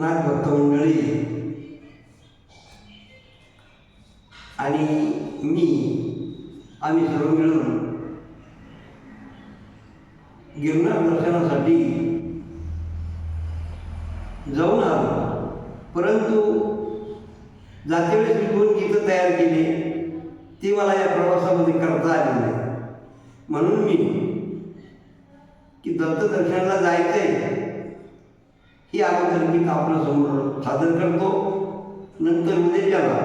नागभक्त मंडळी आणि मी आम्ही सर्व मिळून गिरणार दर्शनासाठी जाऊन आलो. परंतु जातेवेळेस मी दोन गीतं तयार केली ती मला या प्रवासामध्ये करता आली नाही. म्हणून मी की दत्तदर्शनाला जायचं आहे ही अगोदर गीत आपल्यासमोर सादर करतो. नंतर उद्याच्याला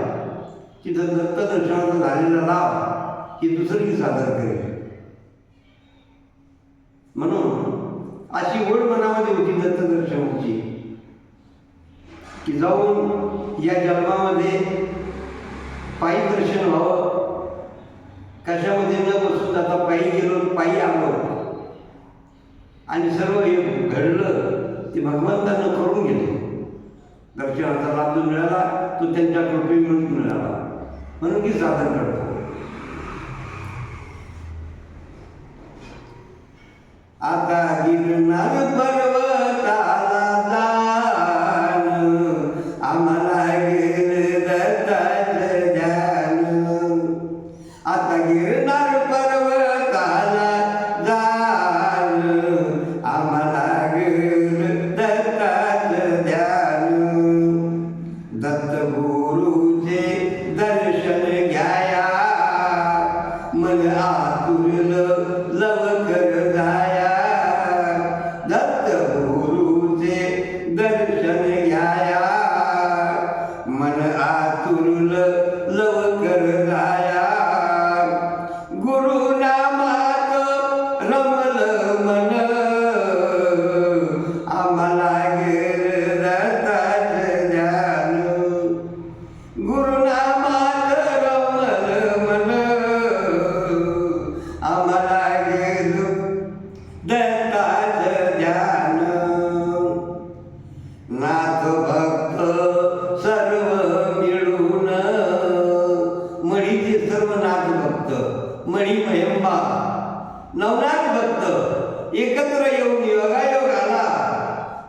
तिथं दत्तदर्शनाचा झालेला लाभ ही दुसरं गीत सादर करेल म्हणून अशी ओढ मनामध्ये होती दत्तदर्शनाची की जाऊन या जन्मामध्ये पायी दर्शन व्हावं. कशामध्ये न बसून आता पायी गेलो पायी आलो. आणि सर्व हे घडलं. ते भगवंतानं करून गेले दर्शनाचा लाभ जो मिळाला तो त्यांच्या कृपेमुळेच मिळाला. म्हणून की सादर करतो. आता गिरनार नवनाथ भक्त एकत्र येऊन योगायोग आला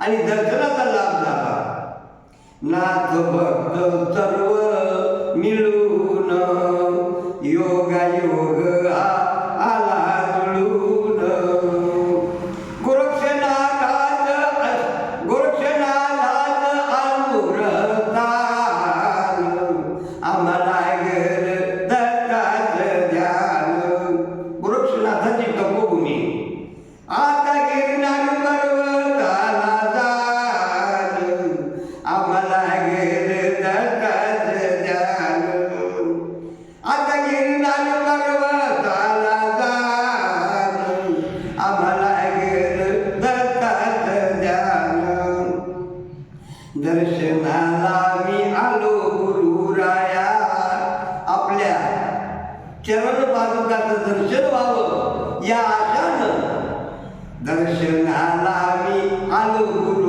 आणि दर्शनाचा लाभ झाला. नाथ भक्त सर्व मिळून योगायोग आ- आला जुळून. गोरक्षनाथाच अस- गोरक्षनाथाच अनुरतान आम्हाला शरण पादुकाचं दर्शन व्हावं. या आशानं दर्शनाला मी आलो.